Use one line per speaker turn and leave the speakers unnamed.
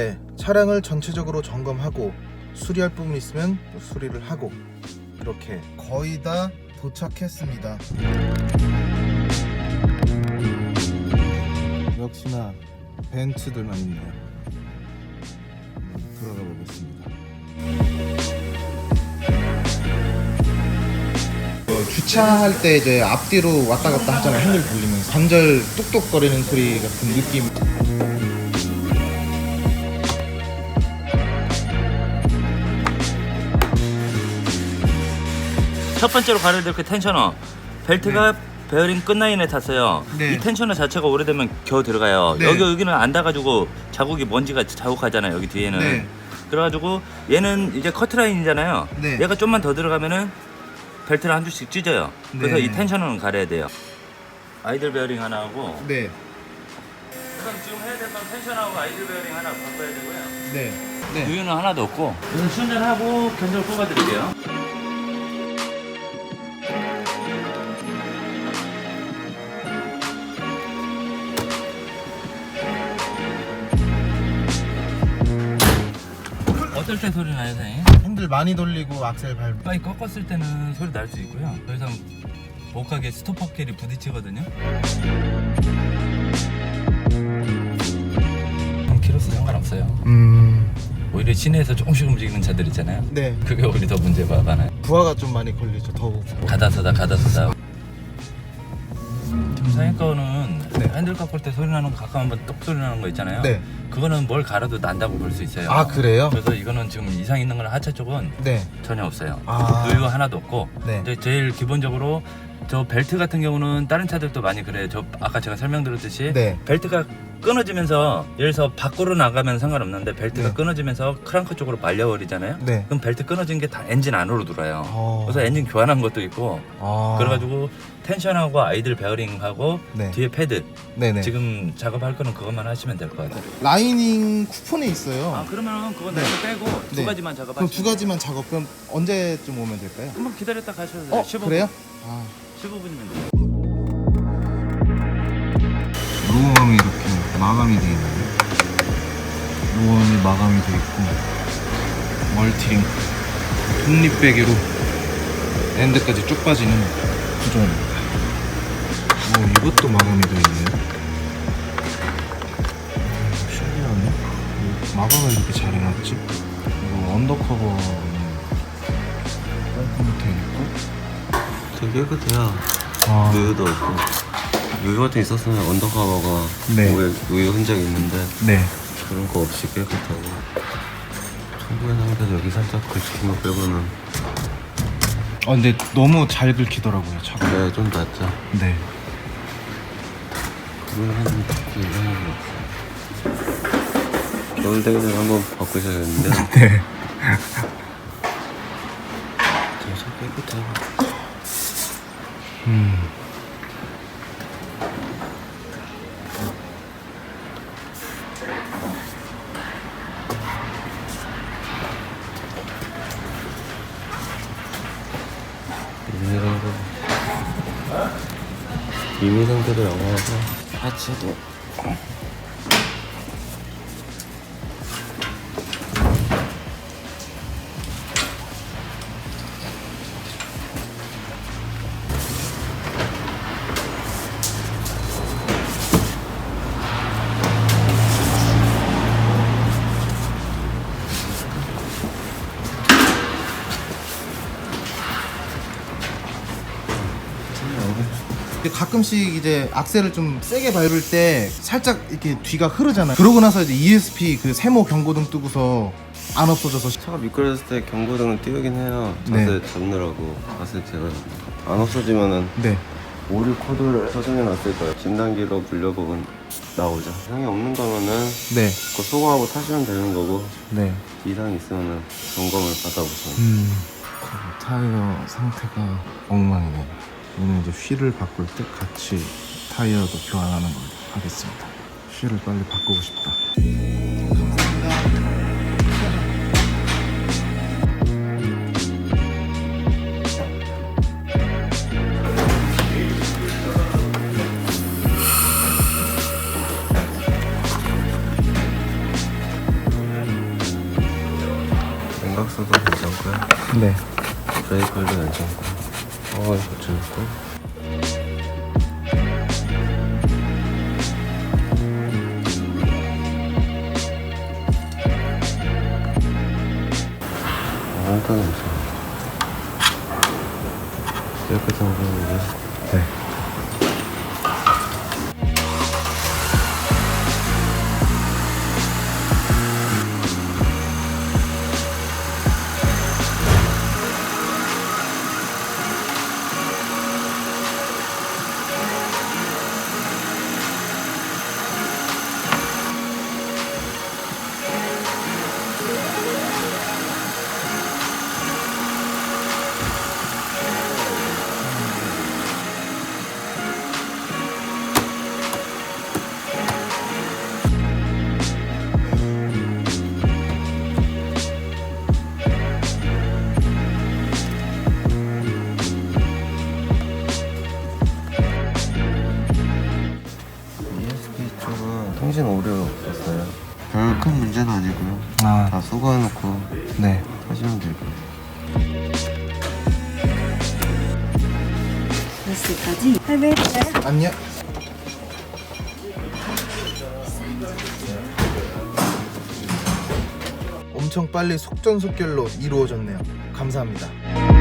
네, 차량을 전체적으로 점검하고 수리할 부분 있으면 또 수리를 하고 이렇게 거의 다 도착했습니다. 역시나 벤츠들만 있네요. 들어가 보겠습니다. 어, 주차할 때 이제 앞뒤로 왔다 갔다 하잖아요. 핸들 돌리면서 관절 뚝뚝거리는 소리 같은 느낌.
첫 번째로 가려야 될그 텐셔너 벨트가 베어링 끝라인에 탔어요.
네.
이 텐셔너 자체가 오래되면 겨우 들어가요.
네.
여기 여기는 안 닿아가지고 자국이 먼지가 자국하잖아요. 여기 뒤에는.
네.
그래가지고 얘는 이제 커트라인이잖아요.
네.
얘가 좀만 더 들어가면은 벨트를 한 줄씩 찢어요. 그래서
네.
이 텐셔너는 가려야 돼요. 아이들 베어링 하나 하고
네,
그럼 지금 해야 될 건 텐셔너하고 아이들 베어링 하나 바꿔야 되고요.
네, 네.
우유는 하나도 없고 우선 충전하고 견적을 뽑아드릴게요. 어떨 때 소리 나요, 선생님?
핸들 많이 돌리고 악셀 밟고.
빨리 꺾었을 때는 소리 날 수 있고요. 더 이상 못 가게 스토퍼끼리 부딪히거든요. 키로수 상관없어요.
음,
오히려 시내에서 조금씩 움직이는 차들 있잖아요.
네.
그게 오히려 더 문제가 많아요.
부하가 좀 많이 걸리죠. 더욱.
가다서다 가다서다. 지금 상해 거는
네.
핸들 꺾을 때 소리 나는 거 가끔 한번 똑 소리 나는 거 있잖아요.
네.
그거는 뭘 갈아도 난다고 볼 수 있어요.
아 그래요?
그래서 이거는 지금 이상 있는 거는 하차 쪽은
네.
전혀 없어요.
아.
누유가 하나도 없고
네.
이제 제일 기본적으로 저 벨트 같은 경우는 다른 차들도 많이 그래요. 저 아까 제가 설명드렸듯이
네.
벨트가 끊어지면서 예를 들어서 밖으로 나가면 상관없는데 벨트가
네.
끊어지면서 크랑크 쪽으로 말려버리잖아요.
네.
그럼 벨트 끊어진 게 다 엔진 안으로 들어요.
어.
그래서 엔진 교환한 것도 있고
아.
그래가지고 텐션하고 아이들 베어링하고
네.
뒤에 패드
네네.
지금 작업할 거는 그것만 하시면 될 것 같아요.
라이닝 쿠폰에 있어요.
아 그러면 그건
네.
네. 빼고 두
네.
가지만
그럼
작업하시면
두 가지만 작업. 그럼 언제쯤 오면 될까요?
한번 기다렸다 가셔도 돼요.
어
15분.
그래요? 아.
15분이면 돼요.
로엄이 이렇게 마감이 되어 있네요. 로엄이 마감이 되어 있고 멀티링크 독립베개로 엔드까지 쭉 빠지는 구조입니다. 오 이것도 마감이 되어 있네요. 음, 신기하네. 왜 마감을 이렇게 잘 해놨지? 이거 언더커버는 깔끔하게 있고
되게 깨끗해요.
아,
우유도 없고. 우유 같은 게 있었으면 언더커버가
네.
우유, 우유 흔적이 있는데
네.
그런 거 없이 깨끗하고. 청구의 상태도 여기 살짝 긁힌 거 빼고는
아 근데 너무 잘 긁히더라고요 차가.
네, 좀 낫죠.
네.
그걸 하는 특히 이상한 거 없어요. 겨울 되기 전에 한번 바꾸셔야겠는데.
네.
참 깨끗해요.
음.
이미 상태 이미 상태도 영화라서 하체도
근데 가끔씩 이제 악셀을 좀 세게 밟을 때 살짝 이렇게 뒤가 흐르잖아요. 그러고 나서 이제 ESP 그 세모 경고등 뜨고서 안 없어져서
차가 미끄러졌을 때 경고등을 띄우긴 해요.
네.
자세 잡느라고 봤을 제가 안 없어지면은
네.
오류 코드를 서정해 놨을 거예요. 진단기로 불려보면 나오죠. 이상이 없는 거면은
네.
그거 소거하고 타시면 되는 거고
네.
이상이 있으면은 점검을 받아보시면
음. 타이어 상태가 엉망이네요. 오늘 이제 휠을 바꿀 때 같이 타이어도 교환하는 걸로 하겠습니다. 휠을 빨리 바꾸고 싶다.
도 괜찮고요.
네.
브레이크도 괜찮고. 어, 괜찮고. 어, 일단 괜찮아. 깨끗한 거이데
네.
수거해놓고
네.
하시면 될 거예요.
몇시까지? 800대
안녕. 엄청 빨리 속전속결로 이루어졌네요. 감사합니다.